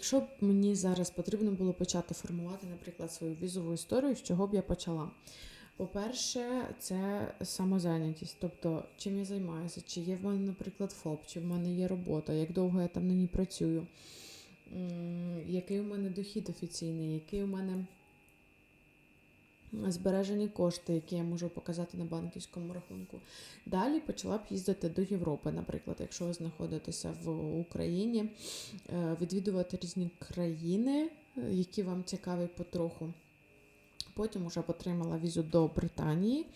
якщо б мені зараз потрібно було почати формувати, наприклад, свою візову історію, з чого б я почала? По-перше, це самозайнятість, тобто чим я займаюся, чи є в мене, наприклад, ФОП, чи в мене є робота, як довго я там на ній працюю, який у мене дохід офіційний, який у мене збережені кошти, які я можу показати на банківському рахунку. Далі почала б їздити до Європи, наприклад, якщо ви знаходитеся в Україні, е, відвідувати різні країни, е, які вам цікаві потроху. Потім вже отримала візу до Британії.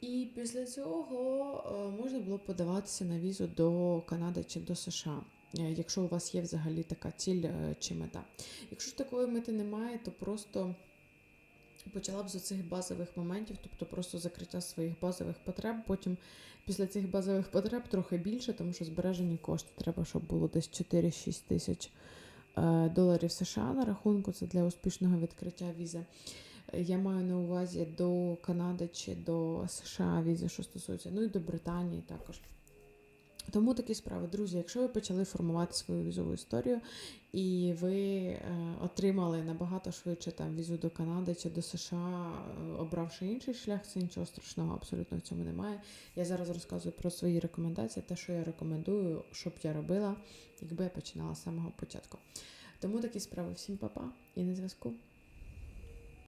І після цього е, можна було подаватися на візу до Канади чи до США, якщо у вас є взагалі така ціль чи мета. Якщо ж такої мети немає, то просто почала б з цих базових моментів, тобто просто закриття своїх базових потреб. Потім після цих базових потреб трохи більше, тому що збережені кошти треба, щоб було десь 4-6 тисяч е, доларів США на рахунку. Це для успішного відкриття візи. Я маю на увазі до Канади чи до США візи, що стосується, ну і до Британії також. Тому такі справи, друзі, якщо ви почали формувати свою візову історію і ви е, отримали набагато швидше там візу до Канади чи до США, е, обравши інший шлях, це нічого страшного абсолютно в цьому немає. Я зараз розказую про свої рекомендації, те, що я рекомендую, щоб я робила, якби я починала з самого початку. Тому такі справи. Всім па-па і на зв'язку.